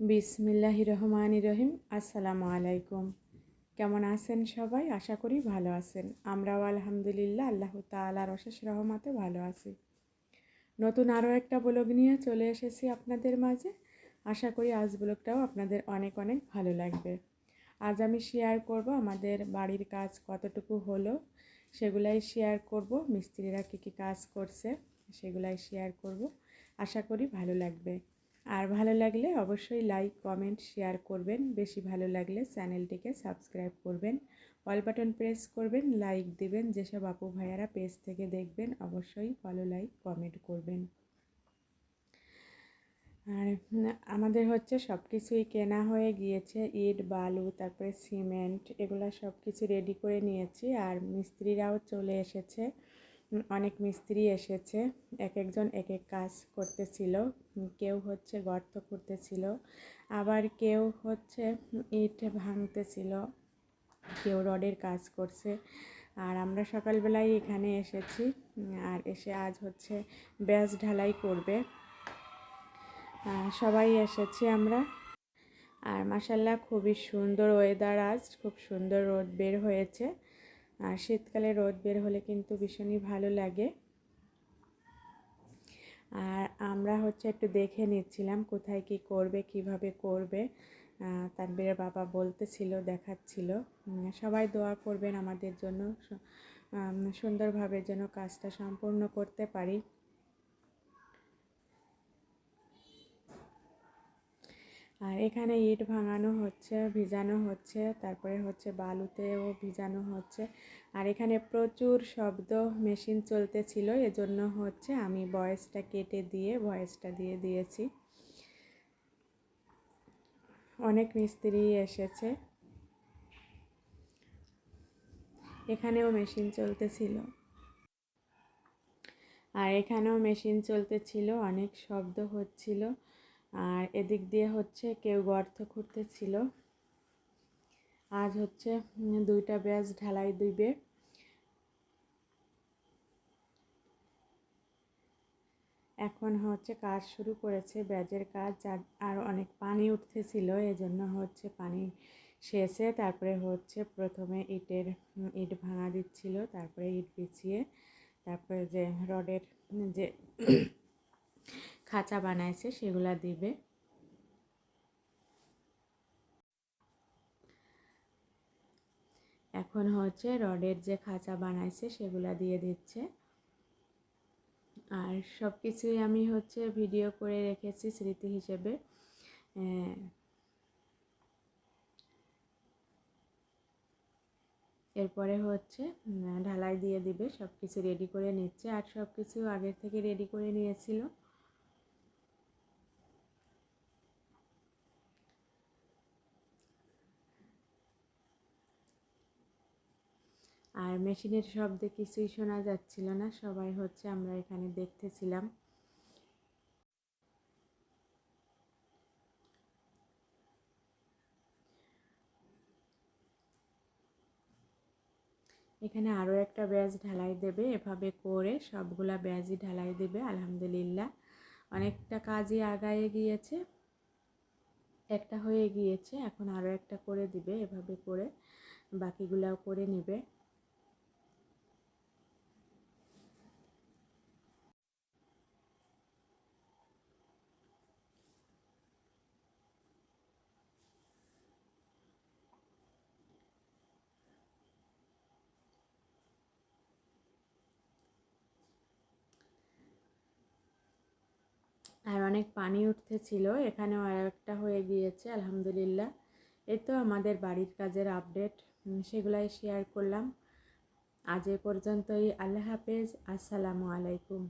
বিসমিল্লাহি রহমান রহিম। আসসালামু আলাইকুম। কেমন আছেন সবাই? আশা করি ভালো আছেন। আমরাও আলহামদুলিল্লাহ আল্লাহ তালার অশেষ রহমাতে ভালো আছি। নতুন আরও একটা ব্লগ নিয়ে চলে এসেছি আপনাদের মাঝে। আশা করি আজ ব্লগটাও আপনাদের অনেক অনেক ভালো লাগবে। আজ আমি শেয়ার করব আমাদের বাড়ির কাজ কতটুকু হলো, সেগুলাই শেয়ার করব। মিস্ত্রিরা কী কী কাজ করছে, সেগুলাই শেয়ার করব। আশা করি ভালো লাগবে। আর ভালো লাগলে অবশ্যই লাইক কমেন্ট শেয়ার করবেন। বেশি ভালো লাগলে চ্যানেলটিকে সাবস্ক্রাইব করবেন। অল বাটন প্রেস করবেন লাইক দিবেন। যেসব আপু ভাইয়ারা পেজ থেকে দেখবেন, অবশ্যই ফলো লাইক কমেন্ট করবেন। আর আমাদের হচ্ছে সব কিছুই কেনা হয়ে গিয়েছে। ইট, বালু, তারপরে সিমেন্ট, এগুলো সব কিছু রেডি করে নিয়েছি। আর মিস্ত্রিরাও চলে এসেছে। অনেক মিস্ত্রি এসেছে এক একজন এক এক কাজ করতেছিল, কেউ হচ্ছে গর্ত করতেছিল আবার কেউ হচ্ছে ইট ভাঙতেছিল, কেউ রডের কাজ করছে। আর আমরা সকালবেলায় এখানে এসেছি, আর এসে আজ হচ্ছে ব্যাস ঢালাই করবে। সবাই এসেছি আমরা। আর মাসাল্লাহ খুবই সুন্দর ওয়েদার আজ, খুব সুন্দর রোদ বের হয়েছে। আর শীতকালে রোদ বের হলে কিন্তু ভীষণই ভালো লাগে। আর আমরা হচ্ছে একটু দেখে নিচ্ছিলাম কোথায় কি করবে, কীভাবে করবে। তানবীরের বাবা বলতেছিল, দেখাচ্ছিল। সবাই দোয়া করবেন আমাদের জন্য সুন্দরভাবে যেন কাজটা সম্পূর্ণ করতে পারি। আর এখানে ইট ভাঙানো হচ্ছে, ভিজানো হচ্ছে, তারপরে হচ্ছে বালুতেও ভিজানো হচ্ছে। আর এখানে প্রচুর শব্দ, মেশিন চলতেছিল, এজন্য হচ্ছে আমি ভয়েসটা কেটে দিয়ে, ভয়েসটা দিয়ে দিয়েছি। অনেক মিস্ত্রি এসেছে। এখানেও মেশিন চলতেছিল। আর এখানেও মেশিন চলতেছিল, অনেক শব্দ হচ্ছিল। আর এদিক দিয়ে হচ্ছে কেউ গর্ত খুঁড়তেছিল আজ হচ্ছে দুইটা ব্যাচ ঢালাই দিবে। এখন হচ্ছে কাজ শুরু করেছে ব্যাজের কাজ আর অনেক পানি উঠতেছিল, এজন্য হচ্ছে পানি শেষে তারপরে হচ্ছে প্রথমে ইটের ইট ভাঙা দিচ্ছিল, তারপরে ইট বিছিয়ে, তারপরে যে রডের, যে খাঁচা বানাইছে, সেগুলা দিবে। এখন হচ্ছে রডের যে খাঁচা বানাইছে, সেগুলা দিয়ে দিচ্ছে। আর সব কিছুই আমি হচ্ছে ভিডিও করে রেখেছি স্মৃতি হিসেবে। এরপরে হচ্ছে ঢালাই দিয়ে দিবে সব কিছু রেডি করে নিচ্ছে। আর সব কিছু আগের থেকে রেডি করে নিয়েছিল। আর মেশিনের শব্দে কিছুই শোনা যাচ্ছিল না, সবাই হচ্ছে আমরা এখানে দেখতেছিলাম। এখানে আরও একটা ব্যাজ ঢালাই দেবে, এভাবে করে সবগুলা ব্যাজই ঢালাই দেবে, আলহামদুলিল্লাহ। অনেকটা কাজই আগায়ে গিয়েছে, একটা হয়ে গিয়েছে, এখন আরও একটা করে দিবে, এভাবে করে বাকিগুলাও করে নিবে। আর অনেক পানি উঠতেছিল, এখানেও আর একটা হয়ে গিয়েছে, আলহামদুলিল্লাহ। এই তো আমাদের বাড়ির কাজের আপডেট সেগুলাই শেয়ার করলাম। আজ এ পর্যন্তই, আল্লাহ হাফেজ, আসসালামু আলাইকুম।